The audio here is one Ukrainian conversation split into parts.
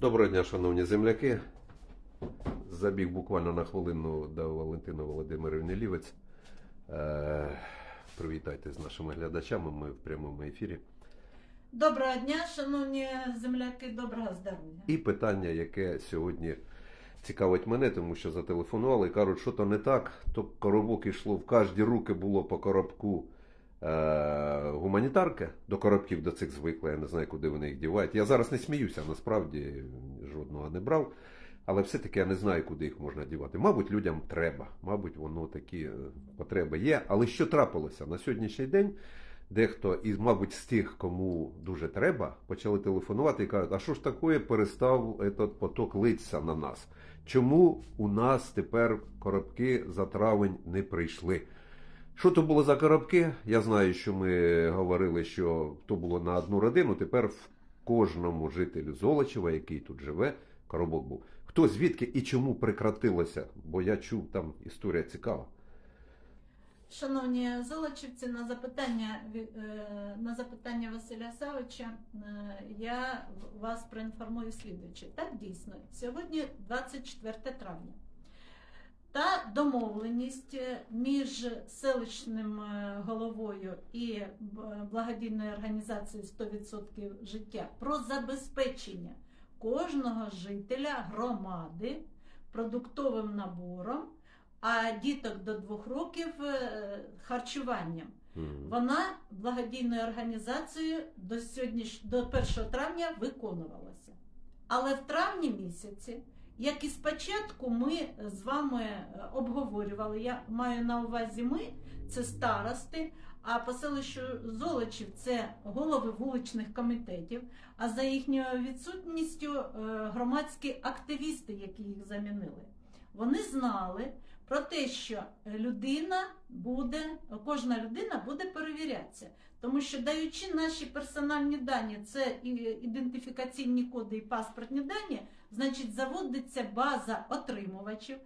Доброго дня, шановні земляки. Забіг буквально на хвилину до Валентини Володимирівни Лівець. Е, привітайте з нашими глядачами. Ми в прямому ефірі. Доброго дня, шановні земляки, доброго здоров'я. І питання, яке сьогодні цікавить мене, тому що зателефонували і кажуть, що то не так. То коробок йшло в кожні руки було по коробку гуманітарки. До коробків до цих звикли, я не знаю, куди вони їх дівають. Я зараз не сміюся, насправді жодного не брав. Але все-таки я не знаю, куди їх можна дівати. Мабуть, людям треба, мабуть, воно такі е, потреби є. Але що трапилося на сьогоднішній день? Дехто із, мабуть, з тих, кому дуже треба, почали телефонувати і кажуть, а що ж таке перестав этот поток литися на нас? Чому у нас тепер коробки за травень не прийшли? Що то було за коробки? Я знаю, що ми говорили, що то було на одну родину. Тепер в кожному жителю Золочева, який тут живе, коробок був. Хто звідки і чому прекратилося? Бо я чув, там історія цікава. Шановні золочівці, на запитання е, на запитання Василя Савича е, я вас проінформую слідуючи. Так дійсно, сьогодні 24 травня. Та домовленість між селищним е, головою і благодійною організацією 100% життя про забезпечення кожного жителя громади продуктовим набором, а діток до двох років е, харчуванням. Вона благодійною організацією до сьогодніш... до 1 травня виконувалася. Але в травні місяці, як і спочатку, ми з вами е, обговорювали, я маю на увазі ми, це старости, а по селищу Золочів це голови вуличних комітетів, а за їхньою відсутністю е, громадські активісти, які їх замінили. Вони знали про те, що людина буде, кожна людина буде перевірятися. Тому що даючи наші персональні дані, це ідентифікаційні коди і паспортні дані, значить заводиться база отримувачів.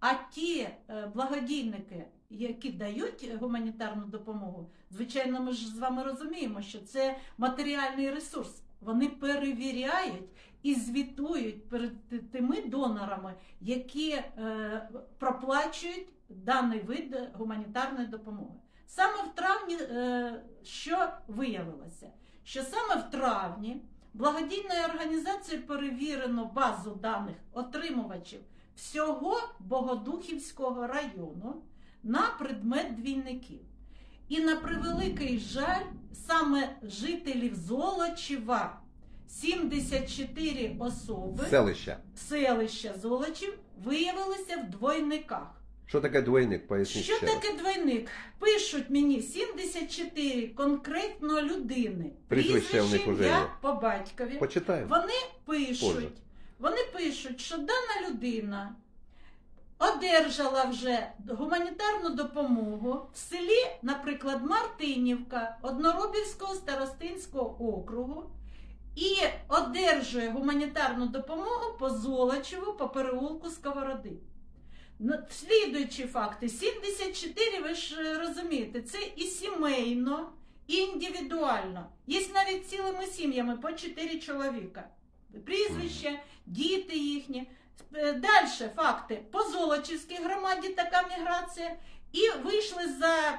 А ті е, благодійники, які дають гуманітарну допомогу, звичайно, ми ж з вами розуміємо, що це матеріальний ресурс. Вони перевіряють і звітують перед тими донорами, які е, проплачують даний вид гуманітарної допомоги. Саме в травні, е, що виявилося? Що саме в травні благодійною організацією перевірено базу даних отримувачів всього Богодухівського району на предмет двійників. І на превеликий жаль, саме жителів Золочева 74 особи Селище. селища Золочів виявилися в двойниках. Що таке двойник? Поясніть Що ще раз. таке двойник? Пишуть мені 74 конкретно людини. Прізвище в них уже ім'я є. по батькові. Почитаємо. Вони пишуть, Позже. вони пишуть, що дана людина одержала вже гуманітарну допомогу в селі, наприклад, Мартинівка Одноробівського старостинського округу. І одержує гуманітарну допомогу по Золочеву, по переулку Сковороди. Ну, Слідуючі факти: 74, ви ж е, розумієте, це і сімейно, і індивідуально. Є навіть цілими сім'ями по 4 чоловіка. Прізвища, діти їхні. Далі факти. По Золочівській громаді така міграція. І вийшли за,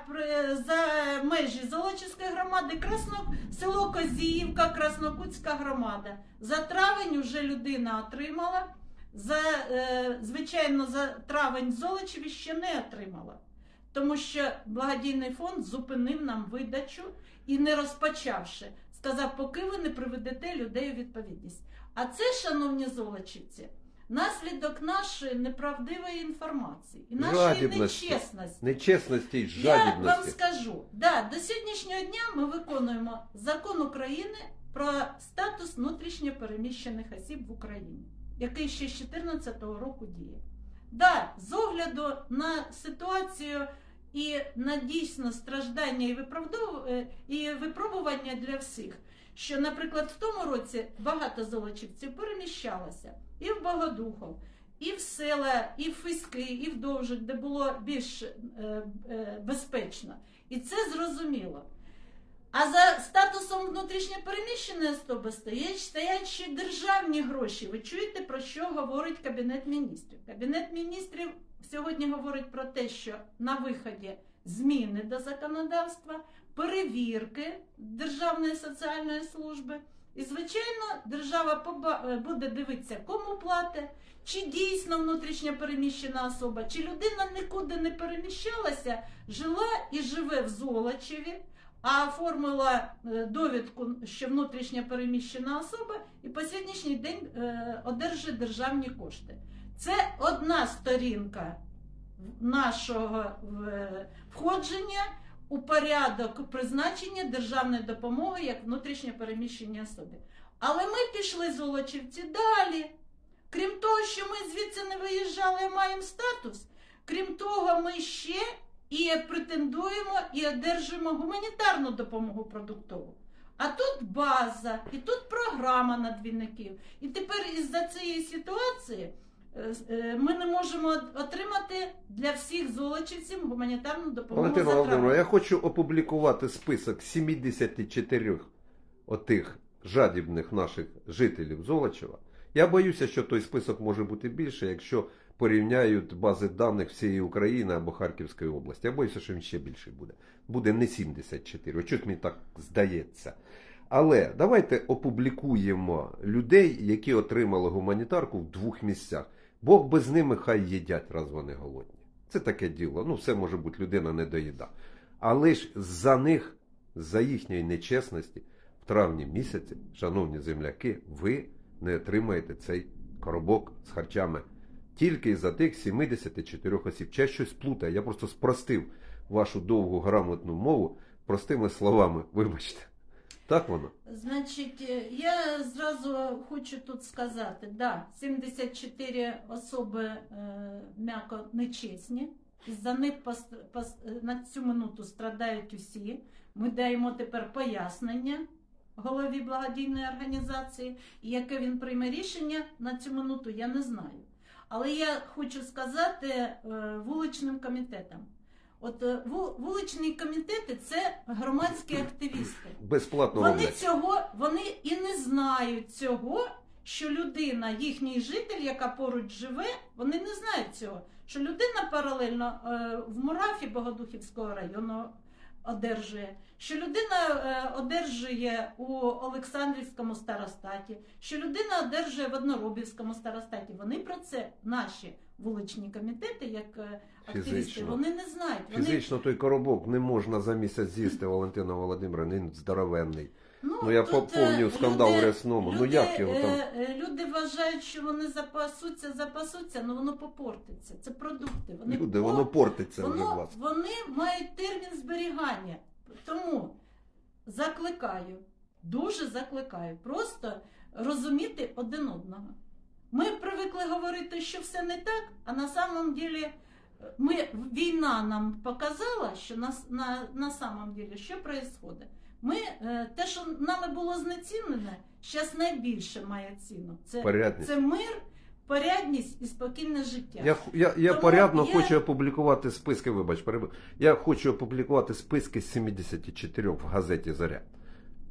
за межі Золочівської громади Красно, село Козіївка, Краснокутська громада. За травень вже людина отримала. За, е, звичайно, за травень Золочеві ще не отримала. Тому що благодійний фонд зупинив нам видачу і не розпочавши, сказав, поки ви не приведете людей у відповідність. А це, шановні золочівці, наслідок нашої неправдивої інформації і нашої Жадібності. нечесності. Нечесності й Я вам скажу, да, до сьогоднішнього дня ми виконуємо закон України про статус внутрішньо переміщених осіб в Україні, який ще з 2014 року діє. Да, з огляду на ситуацію і на дійсно страждання і, виправдов... е, і випробування для всіх, що, наприклад, в тому році багато золочівців переміщалося і в Богодухов, і в села, і в Фиски, і в Довжик, де було більш е, е, безпечно. І це зрозуміло. А за статусом внутрішньопереміщеної особи стоять, ще державні гроші. Ви чуєте, про що говорить Кабінет міністрів? Кабінет міністрів сьогодні говорить про те, що на виході зміни до законодавства, перевірки Державної соціальної служби. І, звичайно, держава е, буде дивитися, кому платить, чи дійсно внутрішньо переміщена особа, чи людина нікуди не переміщалася, жила і живе в Золочеві, а оформила е, довідку, що внутрішньо переміщена особа, і по сьогоднішній день е, одержує державні кошти. Це одна сторінка нашого входження у порядок призначення державної допомоги як внутрішньо переміщені особи. Але ми пішли золочівці далі. Крім того, що ми звідси не виїжджали, а маємо статус. Крім того, ми ще і претендуємо і одержуємо гуманітарну допомогу продуктову. А тут база, і тут програма на двійників. І тепер із-за цієї ситуації е, е, ми не можемо отримати для всіх золочівців гуманітарну допомогу. Валентина Володимировна, я хочу опублікувати список 74 отих жадібних наших жителів Золочева. Я боюся, що той список може бути більше, якщо порівняють бази даних всієї України або Харківської області. Я боюся, що він ще більший буде. Буде не 74. От Чуть мені так здається. Але давайте опублікуємо людей, які отримали гуманітарку в двох місцях. Бог би з ними хай їдять, раз вони голодні. Це таке діло. Ну, все може бути, людина не доїда. Але ж за них, за їхньої нечесності, в травні місяці, шановні земляки, ви не отримаєте цей коробок з харчами. Тільки за тих 74 осіб. Чи я щось плутаю, я просто спростив вашу довгу грамотну мову простими словами. Вибачте. Так воно? Значить, е, я зразу хочу тут сказати, да, 74 особи е, м'яко нечесні. І за них пос- пос- на цю минуту страдають усі. Ми даємо тепер пояснення голові благодійної організації, і яке він прийме рішення на цю минуту, я не знаю. Але я хочу сказати е, вуличним комітетам. От е, вуличні комітети це громадські активісти. Безплатно Вони роблять. цього вони і не знають цього, що людина, їхній житель, яка поруч живе, вони не знають цього. Що людина паралельно е, в Мурафі Богодухівського району одержує, що людина е, одержує у Олександрівському старостаті, що людина одержує в Одноробівському старостаті. Вони про це наші вуличні комітети, як е, активісти, Фізично. вони не знають. Вони Фізично той коробок не можна за місяць з'їсти, Валентина Володимира, він здоровенний. Ну, Ну, я тут, помню е, скандал люди- в Рясному. Ну, як його там? е, е, Люди вважають, що вони запасуться, запасуться, але воно попортиться. Це продукти. Вони Люди, по- воно портиться вже у вас. вони мають термін зберігання. Тому закликаю, дуже закликаю, просто розуміти один одного. Ми привикли говорити, що все не так, а на самом деле е, ми, війна нам показала, що на, на, на самом деле, що відбувається. Ми, е, те, що нами було знецінене, зараз найбільше має ціну. Це, Порядність. це мир, порядність і спокійне життя. Я, я, я Тому порядно я- хочу опублікувати списки, вибач, переб... Я хочу опублікувати списки з 74 в газеті Заря.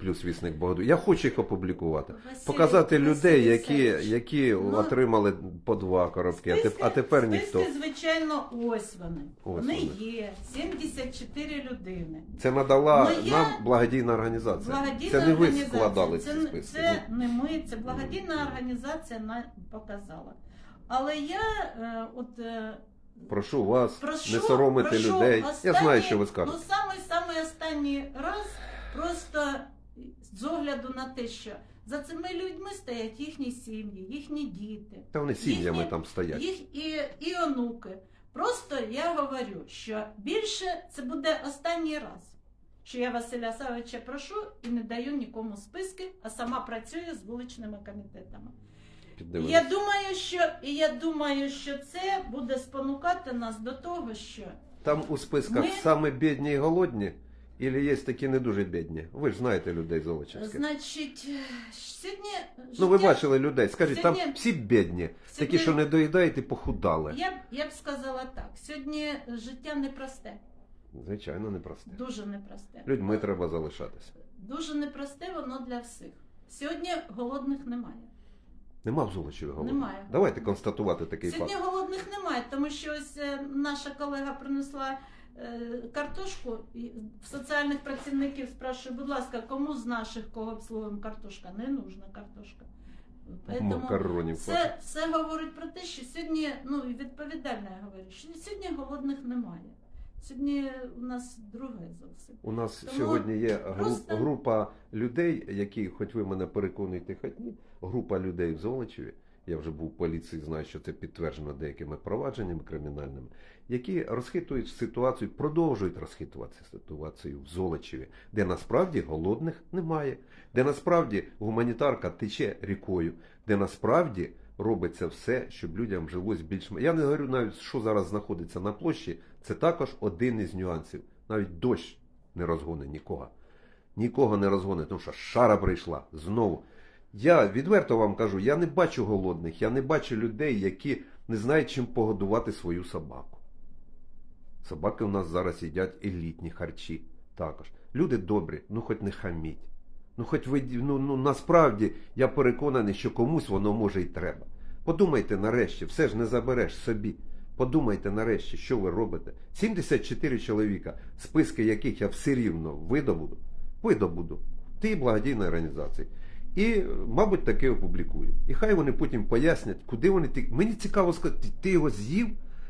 Плюс вісник Богоду. Я хочу їх опублікувати. Василь- Показати Василь людей, які, Васильович, які ну, отримали по два коробки, а, теп- а тепер ніхто. Списки, звичайно, ось вони. Ось вони вони. є. 74 людини. Це надала Ну, я- нам благодійна організація. Благодійна це не ви організація. складали це, ці списки. Це не ми, це благодійна організація нам показала. Але я е, от е, Прошу вас прошу, не соромити прошу людей. останній- Я знаю, що ви Ну, скажете. самий самий останній раз, огляду на те, що за цими людьми стоять їхні сім'ї, їхні діти. Та вони сім'ями їхні- там стоять. їх і, і онуки. Просто я говорю, що більше це буде останній раз, що я Василя Савича прошу і не даю нікому списки, а сама працюю з вуличними комітетами. Я думаю, що і я думаю, що це буде спонукати нас до того, що Там у списках Ми- саме бідні і голодні, і є такі не дуже бідні. Ви ж знаєте людей золочівських. значить сьогодні Ну ви життя- бачили людей. Скажіть, там Сьогодні- всі бідні, такі, Сьогодні- що не доїдають і похудали. Я б я б сказала так: сьогодні життя непросте. Звичайно, непросте. Дуже непросте. Людьми треба залишатися. Дуже непросте воно для всіх. Сьогодні голодних немає. Нема в Золочеві голоду. Немає. Давайте констатувати такий Сьогодні факт. голодних немає, тому що ось е, наша колега принесла картошку в соціальних працівників спрашує, будь ласка, кому з наших, кого обслуговуємо картошка? Не нужна картошка. Макаронів. це, це говорить про те, що сьогодні, ну і відповідально я говорю, що сьогодні голодних немає. Сьогодні у нас друге зовсім. У нас Тому сьогодні є просто- група людей, які, хоч ви мене переконуєте, хоч ні, група людей в Золочеві. Я вже був в поліції, знаю, що це підтверджено деякими провадженнями кримінальними, які розхитують ситуацію, продовжують розхитувати ситуацію в Золочеві, де насправді голодних немає, де насправді гуманітарка тече рікою, де насправді робиться все, щоб людям жилось більш. Я не говорю навіть, що зараз знаходиться на площі. Це також один із нюансів. Навіть дощ не розгонить нікого. Нікого не розгонить, тому що шара прийшла знову. Я відверто вам кажу, я не бачу голодних, я не бачу людей, які не знають, чим погодувати свою собаку. Собаки у нас зараз їдять елітні харчі також. Люди добрі, ну хоч не хаміть. Ну, хоч ви ну, ну насправді я переконаний, що комусь воно може і треба. Подумайте нарешті, все ж не забереш собі. Подумайте нарешті, що ви робите. 74 чоловіка, списки яких я все рівно видобуду, видобуду. Ті благодійні організації. І, мабуть, таке опублікую. І хай вони потім пояснять, куди вони ті. Мені цікаво сказати, ти його з'їв?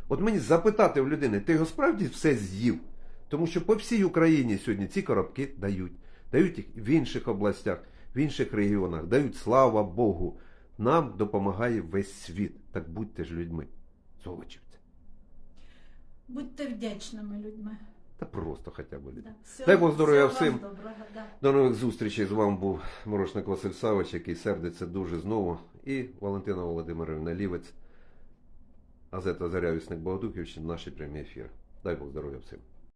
От мені запитати в людини, ти його справді все з'їв? Тому що по всій Україні сьогодні ці коробки дають. Дають їх в інших областях, в інших регіонах, дають слава Богу. Нам допомагає весь світ. Так будьте ж людьми. Золочівці. Будьте вдячними людьми. Та просто хоча б. Да. Дай Бог здоров'я всім. Доброго, да. До нових зустрічей. З вами був Морошник Василь Савич, який сердиться дуже знову. І Валентина Володимирівна Лівець, Азета Заря Вісник Богодухівщина, наші прямі ефіри. Дай Бог здоров'я всім.